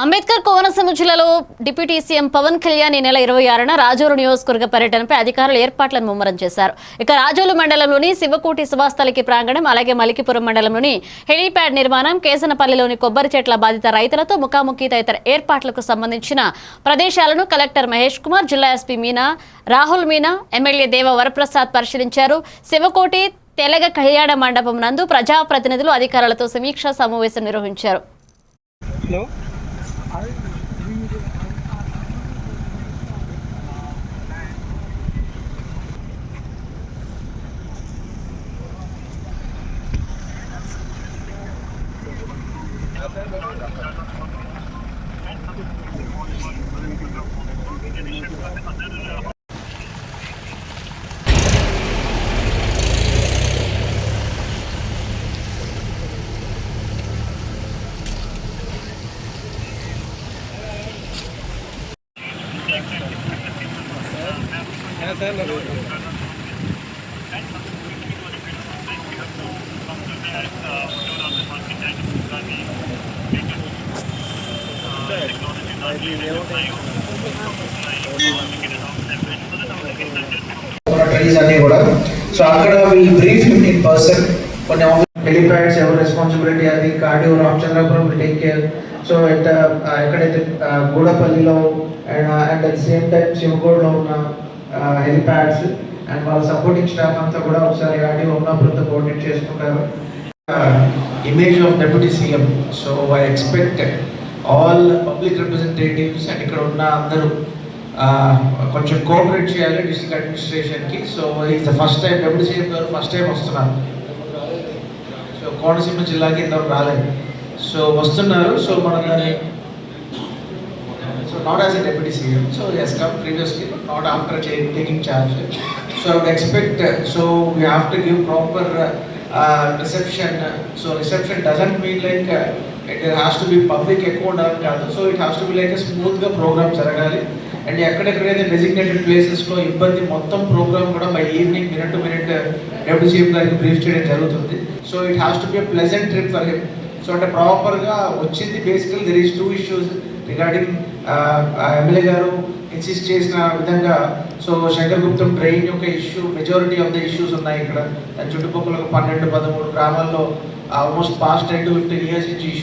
అంబేద్కర్ కోనసీమ జిల్లాలో deputy CM Pawan Kalyan ఈ నెల ఇరవై ఆరున రాజోలు నియోజకవర్గ పర్యటనపై అధికారులు ఏర్పాట్లను ముమ్మరం చేశారు. ఇక రాజోలు మండలంలోని శివకోటి శుభాస్థలికి ప్రాంగణం అలాగే మలికిపురం మండలంలోని హెలీప్యాడ్ నిర్మాణం కేసనపల్లిలోని కొబ్బరి చెట్ల బాధిత రైతులతో ముఖాముఖి తదితర ఏర్పాట్లకు సంబంధించిన ప్రదేశాలను కలెక్టర్ మహేష్ కుమార్ జిల్లా ఎస్పీ మీనా రాహుల్ మీనా ఎమ్మెల్యే దేవ వరప్రసాద్ పరిశీలించారు. శివకోటి తెలగ కళ్యాణ మండపం నందు ప్రజాప్రతినిధులు అధికారులతో సమీక్షా సమావేశం నిర్వహించారు. హలో ఉన్న ట్రీస్ అన్ని కూడా సో అక్కడ will brief him in person కొన్ని హెలిప్యాడ్స్ ఎవరు రెస్పాన్సిబిలిటీ అది cardio Ramachandrapuram will take care so at ఎక్కడైతే uh, గూడపల్లిలో and and at same time శివగూడలో ఉన్న హెలిప్యాడ్స్ అండ్ వాళ్ళ సపోర్టింగ్ స్టాఫ్ అంతా కూడా ఒకసారి ఆడియో ఉన్నప్పుడు కోఆర్డినేట్ చేసుకుంటారు. Image of deputy CM so I expect all public representatives and ఇక్కడ ఉన్న అందరూ కొంచెం కోఆపరేట్ చేయాలి district అడ్మినిస్ట్రేషన్కి so is the first time deputy CM గారు ఫస్ట్ టైం వస్తున్నారు. సో కోనసీమ జిల్లాకి ఇంతవరకు రాలేదు. సో వస్తున్నారు. సో మన దాన్ని so not as a deputy CM so as come previously not after taking charge so I expect so we have to give proper reception so reception doesn't mean like it has to be public ఎక్కువ ఉండాలని కాదు. So it has to be like స్మూత్గా programme జరగాలి. And ఎక్కడెక్కడైతే designated ప్లేసెస్లో ఇబ్బంది మొత్తం programme కూడా by evening minute to minute deputy CM గారికి బ్రీఫ్ చేయడం జరుగుతుంది. So it has to be a pleasant trip for him so అంటే ప్రాపర్గా వచ్చింది basically there is two issues regarding MLA గారు ఇన్సిస్ట్ చేసిన విధంగా సో శంకర్ గుప్తం ట్రైన్ యొక్క issue majority of the issues ఉన్నాయి ఇక్కడ. దాని చుట్టుపక్కల ఒక పన్నెండు పదమూడు గ్రామాల్లో almost past ten to fifteen years నుంచి ఇష్యూస్